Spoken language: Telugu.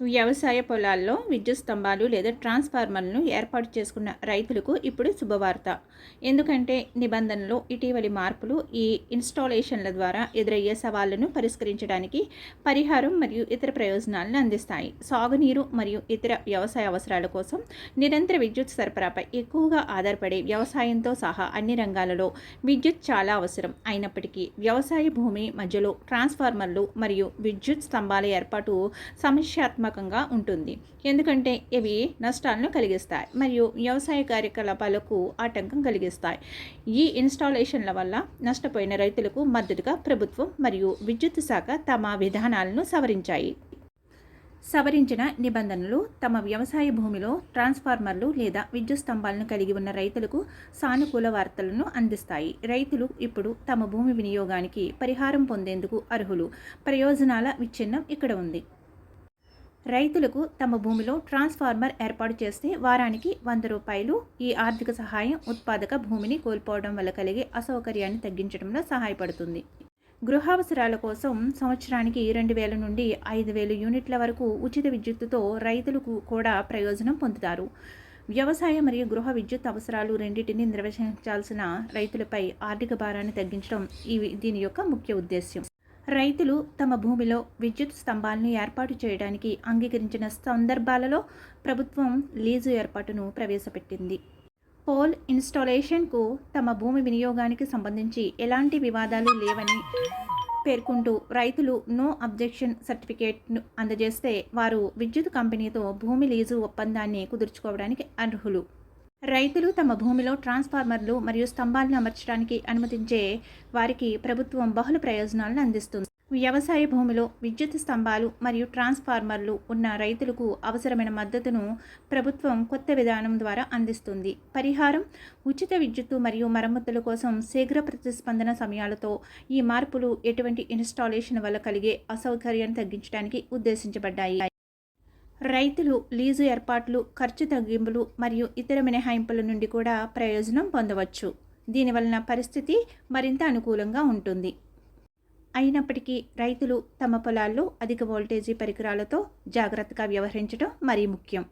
వ్యవసాయ పొలాల్లో విద్యుత్ స్తంభాలు లేదా ట్రాన్స్ఫార్మర్లను ఏర్పాటు చేసుకున్న రైతులకు ఇప్పుడు శుభవార్త. ఎందుకంటే నిబంధనలు ఇటీవలి మార్పులు ఈ ఇన్స్టాలేషన్ల ద్వారా ఎదురయ్యే సవాళ్ళను పరిష్కరించడానికి పరిహారం మరియు ఇతర ప్రయోజనాలను అందిస్తాయి. సాగునీరు మరియు ఇతర వ్యవసాయ అవసరాల కోసం నిరంతర విద్యుత్ సరఫరాపై ఎక్కువగా ఆధారపడే వ్యవసాయంతో సహా అన్ని రంగాలలో విద్యుత్ చాలా అవసరం. అయినప్పటికీ వ్యవసాయ భూమి మధ్యలో ట్రాన్స్ఫార్మర్లు మరియు విద్యుత్ స్తంభాల ఏర్పాటు సమస్యాత్మక నమ్మకంగా ఉంటుంది. ఎందుకంటే ఇవి నష్టాలను కలిగిస్తాయి మరియు వ్యవసాయ కార్యకలాపాలకు ఆటంకం కలిగిస్తాయి. ఈ ఇన్స్టాలేషన్ల వల్ల నష్టపోయిన రైతులకు మద్దతుగా ప్రభుత్వం మరియు విద్యుత్ శాఖ తమ విధానాలను సవరించాయి. సవరించిన నిబంధనలు తమ వ్యవసాయ భూమిలో ట్రాన్స్ఫార్మర్లు లేదా విద్యుత్ స్తంభాలను కలిగి ఉన్న రైతులకు సానుకూల వార్తలను అందిస్తాయి. రైతులు ఇప్పుడు తమ భూమి వినియోగానికి పరిహారం పొందేందుకు అర్హులు. ప్రయోజనాల విచ్ఛిన్నం ఇక్కడ ఉంది. రైతులకు తమ భూమిలో ట్రాన్స్ఫార్మర్ ఏర్పాటు చేస్తే వారానికి వంద రూపాయలు ఈ ఆర్థిక సహాయం ఉత్పాదక భూమిని కోల్పోవడం వల్ల కలిగే అసౌకర్యాన్ని తగ్గించడంలో సహాయపడుతుంది. గృహావసరాల కోసం సంవత్సరానికి రెండు వేల నుండి ఐదు వేల యూనిట్ల వరకు ఉచిత విద్యుత్తుతో రైతులకు కూడా ప్రయోజనం పొందుతారు. వ్యవసాయ మరియు గృహ విద్యుత్ అవసరాలు రెండింటిని నిర్వహించాల్సిన రైతులపై ఆర్థిక భారాన్ని తగ్గించడం ఈ దీని యొక్క ముఖ్య ఉద్దేశ్యం. రైతులు తమ భూమిలో విద్యుత్ స్తంభాలను ఏర్పాటు చేయడానికి అంగీకరించిన సందర్భాలలో ప్రభుత్వం లీజు ఏర్పాటును ప్రవేశపెట్టింది. పోల్ ఇన్స్టాలేషన్కు తమ భూమి వినియోగానికి సంబంధించి ఎలాంటి వివాదాలు లేవని పేర్కొంటూ రైతులు నో అబ్జెక్షన్ సర్టిఫికేట్ను అందజేస్తే వారు విద్యుత్ కంపెనీతో భూమి లీజు ఒప్పందాన్ని కుదుర్చుకోవడానికి అర్హులు. రైతులు తమ భూమిలో ట్రాన్స్ఫార్మర్లు మరియు స్తంభాలను అమర్చడానికి అనుమతించే వారికి ప్రభుత్వం బహుళ ప్రయోజనాలను అందిస్తుంది. వ్యవసాయ భూమిలో విద్యుత్ స్తంభాలు మరియు ట్రాన్స్ఫార్మర్లు ఉన్న రైతులకు అవసరమైన మద్దతును ప్రభుత్వం కొత్త విధానం ద్వారా అందిస్తుంది. పరిహారం ఉచిత విద్యుత్తు మరియు మరమ్మతుల కోసం శీఘ్ర ప్రతిస్పందన సమయాలతో ఈ మార్పులు ఎటువంటి ఇన్స్టాలేషన్ వల్ల కలిగే అసౌకర్యాన్ని తగ్గించడానికి ఉద్దేశించబడ్డాయి. రైతులు లీజు ఏర్పాట్లు ఖర్చు తగ్గింపులు మరియు ఇతర మినహాయింపుల నుండి కూడా ప్రయోజనం పొందవచ్చు. దీనివలన పరిస్థితి మరింత అనుకూలంగా ఉంటుంది. అయినప్పటికీ రైతులు తమ పొలాల్లో అధిక వోల్టేజీ పరికరాలతో జాగ్రత్తగా వ్యవహరించడం మరీ ముఖ్యం.